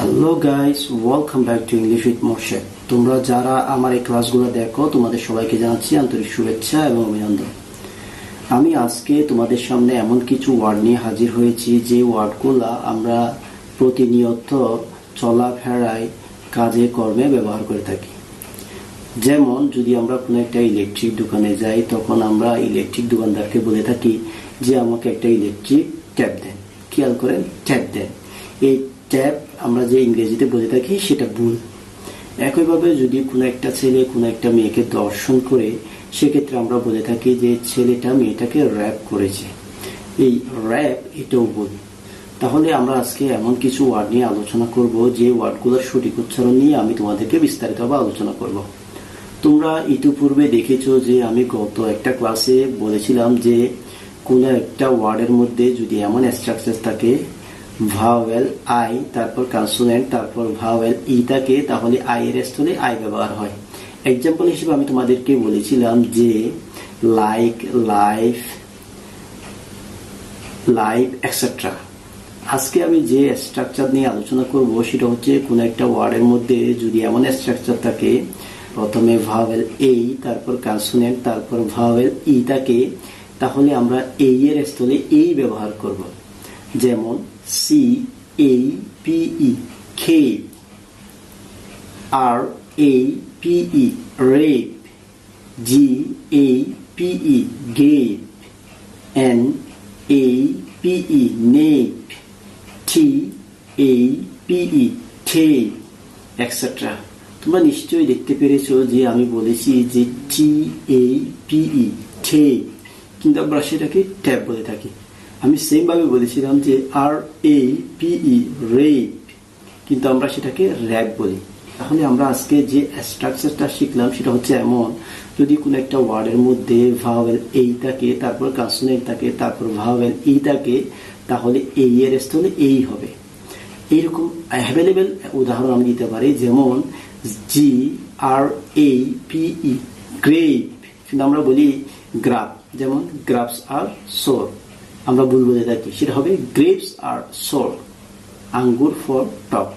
Hello guys welcome back to English with Morshed তোমরা যারা আমার এই ক্লাসগুলো দেখো, তোমাদের সবাইকে জানাচ্ছি আন্তরিক শুভেচ্ছা এবং অভিনন্দন। আমি আজকে তোমাদের সামনে এমন কিছু ওয়ার্ড নিয়ে হাজির হয়েছি, যে ওয়ার্ডগুলো আমরা প্রতিনিয়ত চলাফেরায়, কাজে, কর্মে ব্যবহার করে থাকি। যেমন, যদি আমরা কোনো একটা ইলেকট্রিক দোকানে যাই, তখন আমরা ইলেকট্রিক দোকানদারকে বলে থাকি যে, আমাকে একটা ইলেকট্রিক ট্যাপ দেন। খেয়াল করেন ট্যাপ দেন। এই ট্যাপ আমরা যে ইংরেজিতে বলে থাকি সেটা ভুল। একইভাবে যদি কোনো একটা ছেলে কোনো একটা মেয়েকে দর্শন করে, সেক্ষেত্রে আমরা বলে থাকি যে ছেলেটা মেয়েটাকে র্যাপ করেছে। এই র্যাপ এটাও ভুল। তাহলে আমরা আজকে এমন কিছু ওয়ার্ড নিয়ে আলোচনা করব যে ওয়ার্ডগুলোর সঠিক উচ্চারণ নিয়ে আমি তোমাদেরকে বিস্তারিতভাবে আলোচনা করব। তোমরা ইতিপূর্বে দেখেছ যে আমি গত একটা ক্লাসে বলেছিলাম যে কোনো একটা ওয়ার্ডের মধ্যে যদি এমন স্ট্রাকচার থাকে ভাওয়েল, আই, তারপর কনসোনেন্ট তারপর ভাওয়েল ই থাকে তাহলে আই এর স্থলে আই ব্যবহার হয়। এক্সাম্পল হিসেবে আমি তোমাদেরকে বলেছিলাম যে লাইক লাইফ লাইফ এক্সেট্রা আজকে আমি যে স্ট্রাকচার নিয়ে আলোচনা করব, সেটা হচ্ছে কোনো একটা ওয়ার্ডের মধ্যে যদি এমন স্ট্রাকচার থাকে, প্রথমে ভাওয়েল এই, তারপর কনসোনেন্ট তারপর ভাওয়েল ই থাকে তাহলে আমরা এই এর স্থলে এই ব্যবহার করব। যেমন সি এই পিই খে আর এই পিই রেপ জি এই পিই গেপ এন এই পিই নেপ টি এই পিই ঠেপ এক্সেট্রা তোমরা নিশ্চয়ই দেখতে পেরেছ যে আমি বলেছি যে টি এই পিই ঠেপ কিন্তু আমরা সেটাকে ট্যাপ বলে থাকি। আমি সেম ভাবে বলেছিলাম যে আর এ পিই রেপ কিন্তু আমরা সেটাকে র্যাপ বলি। তাহলে আমরা আজকে যে স্ট্রাকচারটা শিখলাম সেটা হচ্ছে এমন, যদি কোনো একটা ওয়ার্ডের মধ্যে ভাওয়েল এই থাকে, তারপর কনসোনেন্ট থাকে, তারপর ভাওয়েল ই থাকে, তাহলে এই এর স্থলে এই হবে। এইরকম অ্যাভেলেবেল উদাহরণ আমি দিতে পারি, যেমন জি আর এ পিই গ্রেপ কিন্তু আমরা বলি গ্রাফ যেমন গ্রাফস আর সোর আমরা ভুল বলে থাকি সেটা হবে গ্রেপস আর সল আঙ্গুর ফর টক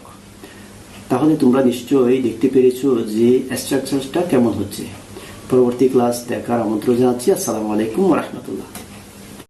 তাহলে তোমরা নিশ্চয়ই দেখতে পেরেছ যে স্ট্রাকচারটা কেমন হচ্ছে। পরবর্তী ক্লাস দেখার আমন্ত্রণ জানাচ্ছি। আসসালামু আলাইকুম রহমতুল্লাহ।